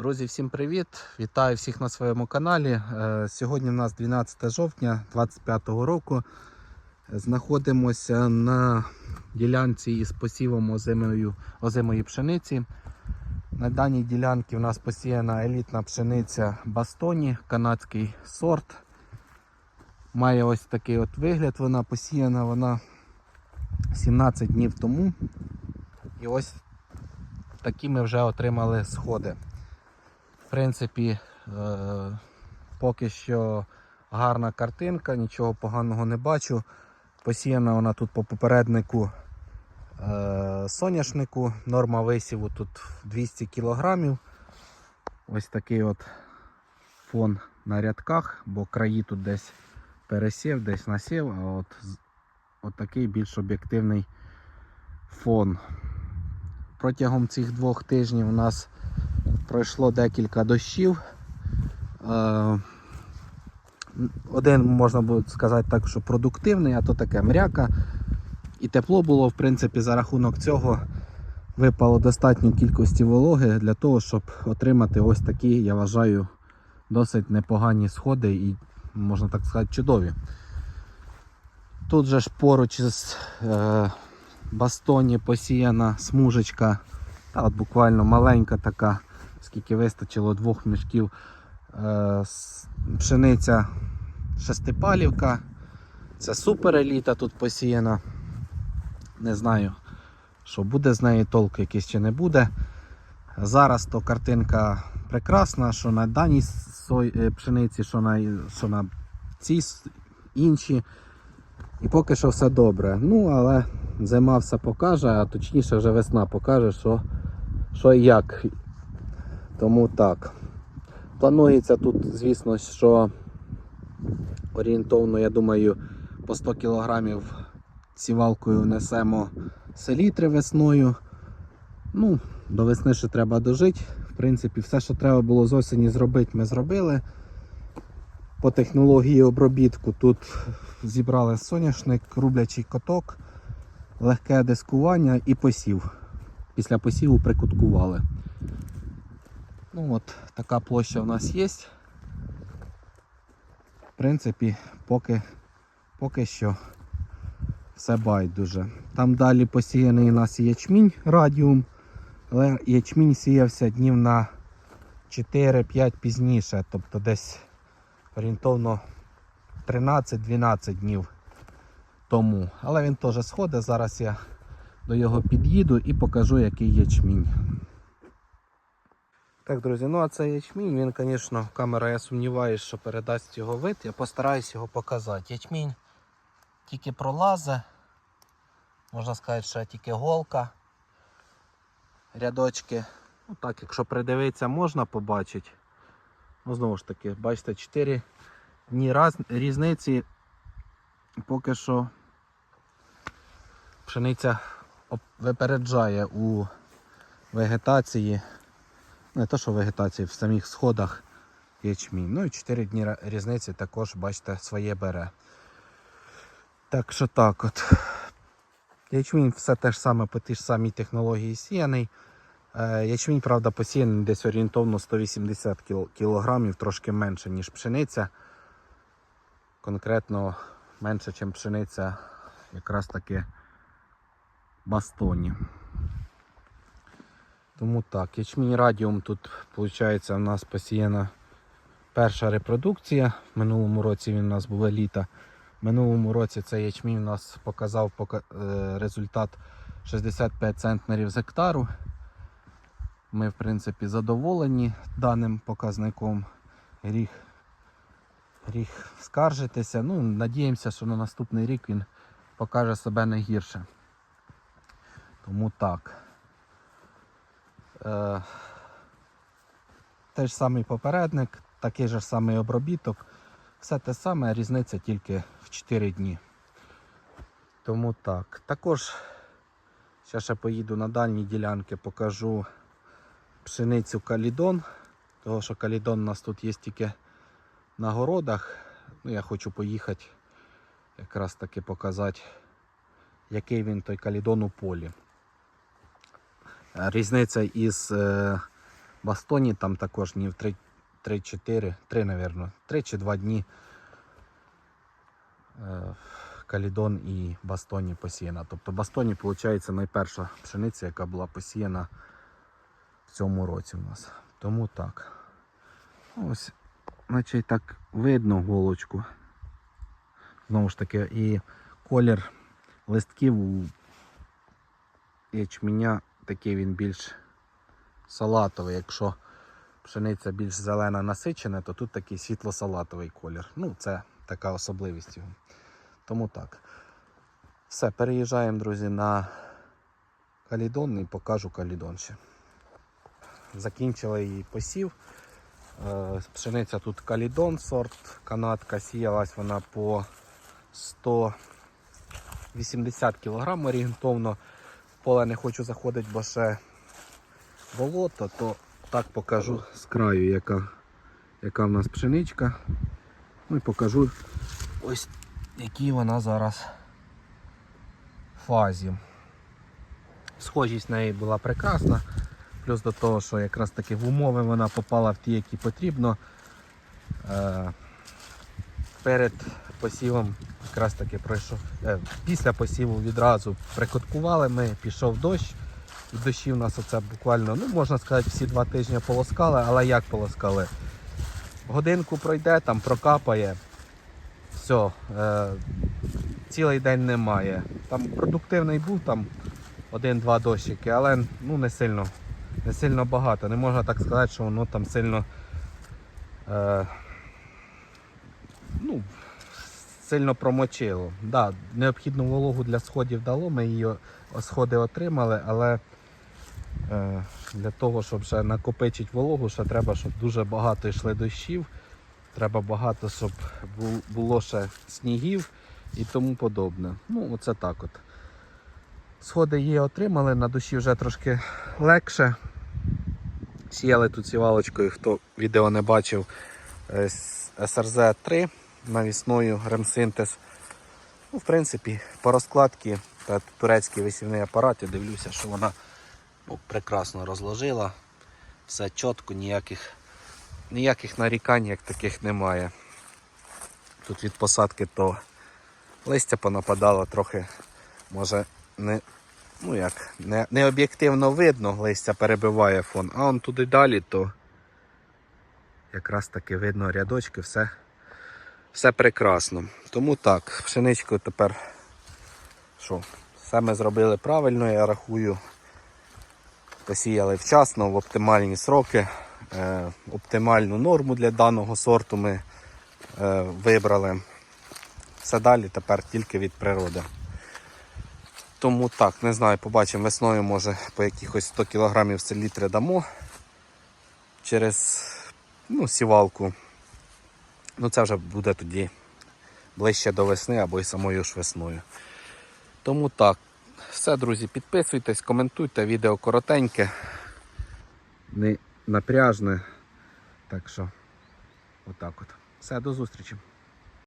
Друзі, всім привіт! Вітаю всіх на своєму каналі. Е, Сьогодні у нас 12 жовтня 2025 року. Знаходимося на ділянці із посівом озимої, озимої пшениці. На даній ділянці у нас посіяна елітна пшениця Бастоні, канадський сорт. Має ось такий от вигляд. Вона посіяна вона 17 днів тому. І ось такі ми вже отримали сходи. В принципі, е, поки що гарна картинка, нічого поганого не бачу. Посіяна вона тут по попереднику е, соняшнику. Норма висіву тут 200 кг. Ось такий от фон на рядках, бо краї тут десь пересів, десь насів, а от, от такий більш об'єктивний фон. Протягом цих двох тижнів у нас пройшло декілька дощів. Е, Один, можна буде сказати так, що продуктивний, а то таке мряка. І тепло було, в принципі, за рахунок цього випало достатньо кількості вологи для того, щоб отримати ось такі, я вважаю, досить непогані сходи і, можна так сказати, чудові. Тут же ж поруч із е, бастоні посіяна смужечка, та от буквально маленька така, скільки вистачило двох мішків е, пшениця шестипалівка. Це супер еліта тут посіяна. Не знаю, що буде з неї толку якийсь чи не буде. Зараз то картинка прекрасна, що на даній сой, е, пшениці, що на, що на цій інші. І поки що все добре. Ну, але зима все покаже, а точніше вже весна покаже, що, що і як. Тому так. Планується тут, звісно, що орієнтовно, я думаю, по 100 кг сівалкою несемо селітри весною. Ну, до весни ще треба дожити. В принципі, все, що треба було з осені зробити, ми зробили. По технології обробітку тут зібрали соняшник, рублячий коток, легке дискування і посів. Після посіву прикуткували. Ну от, така площа у нас є. В принципі, поки, поки що все байдуже. Там далі посіяний у нас ячмінь радіум, але ячмінь сіявся днів на 4-5 пізніше, тобто десь орієнтовно 13-12 днів тому. Але він теж сходить. Зараз я до його під'їду і покажу, який ячмінь. Так, друзі, ну а цей ячмінь, він, звісно, камера, я сумніваюся, що передасть його вид. Я постараюсь його показати. Ячмінь тільки пролазе. Можна сказати, що тільки голка. Рядочки. Ну так, якщо придивитися, можна побачити. Ну, знову ж таки, бачите, 4 дні раз, різниці. Поки що пшениця випереджає у вегетації. Не то, що вегетації, в самих сходах ячмінь. Ну і 4 дні різниці також, бачите, своє бере. Так що так от. Ячмінь все те ж саме по тій ж самій технології сіяний. Е, Ячмінь, правда, посіяний десь орієнтовно 180 кіл- кілограмів, трошки менше, ніж пшениця. Конкретно менше, ніж пшениця якраз таки бастоні. Тому так, ячмінь радіум тут, виходить, у нас посіяна перша репродукція. В минулому році він у нас був літа. В минулому році цей ячмінь у нас показав е, результат 65 центнерів з гектару. Ми, в принципі, задоволені даним показником. Гріх, гріх скаржитися. Ну, надіємося, що на наступний рік він покаже себе не гірше. Тому так. Е, ж самий попередник, такий же самий обробіток. Все те саме, різниця тільки в 4 дні. Тому так. Також ще ще поїду на дальні ділянки, покажу пшеницю калідон. Того, що калідон у нас тут є тільки на городах. Ну, я хочу поїхати якраз таки показати, який він той калідон у полі. Е, Різниця із е, Бастоні там також днів 3-4, 3, мабуть, 3 чи 2 дні. Е, Калідон і Бастоні посіяна. Тобто Бастоні, виходить, найперша пшениця, яка була посіяна в цьому році у нас. Тому так. Ось, наче так видно голочку. Знову ж таки, і колір листків у ячменя такий він більш салатовий. Якщо пшениця більш зелена насичена, то тут такий світло-салатовий колір. Ну, це така особливість його. Тому так. Все, переїжджаємо, друзі, на Калідон і покажу Калідон ще. Закінчили її посів. Е, Пшениця тут Калідон, сорт канадка, сіялась вона по 180 кг орієнтовно. Поле не хочу заходити, бо ще болото, то так покажу з краю, яка, яка в нас пшеничка. Ну і покажу ось якій вона зараз фазі. Схожість неї була прекрасна. Плюс до того, що якраз таки в умови вона попала в ті, які потрібно. Е, перед посівом якраз таки пройшов. Е, після посіву відразу прикоткували ми, пішов дощ. І дощі в нас оце буквально, ну можна сказати, всі два тижні полоскали, але як полоскали? Годинку пройде, там прокапає. Все, е, цілий день немає. Там продуктивний був там один-два дощики, але ну, не сильно не сильно багато. Не можна так сказати, що воно там сильно е, ну, сильно промочило. Да, необхідну вологу для сходів дало, ми її сходи отримали, але е, для того, щоб ще накопичити вологу, ще треба, щоб дуже багато йшли дощів. Треба багато, щоб було ще снігів і тому подобне. Ну, оце так от. Сходи її отримали, на душі вже трошки легше. Сіяли тут сівалочкою, хто відео не бачив, е, с- SRZ 3 навісною ремсинтез. Ну, в принципі, по розкладці та турецький висівний апарат, я дивлюся, що вона ну, прекрасно розложила. Все чітко, ніяких, ніяких нарікань як таких немає. Тут від посадки то листя понападало трохи, може, не, ну як, не, не об'єктивно видно, листя перебиває фон, а он туди далі, то якраз таки видно рядочки, все, все прекрасно. Тому так, пшеничку тепер що, все ми зробили правильно, я рахую. Посіяли вчасно, в оптимальні сроки, е, оптимальну норму для даного сорту ми е, вибрали. Все далі тепер тільки від природи. Тому так, не знаю, побачимо весною, може по якихось 100 кг селітри дамо через ну, сівалку. Ну це вже буде тоді ближче до весни або й самою ж весною. Тому так. Все, друзі, підписуйтесь, коментуйте, відео коротеньке, не напряжне. Так що, отак от. Все, до зустрічі.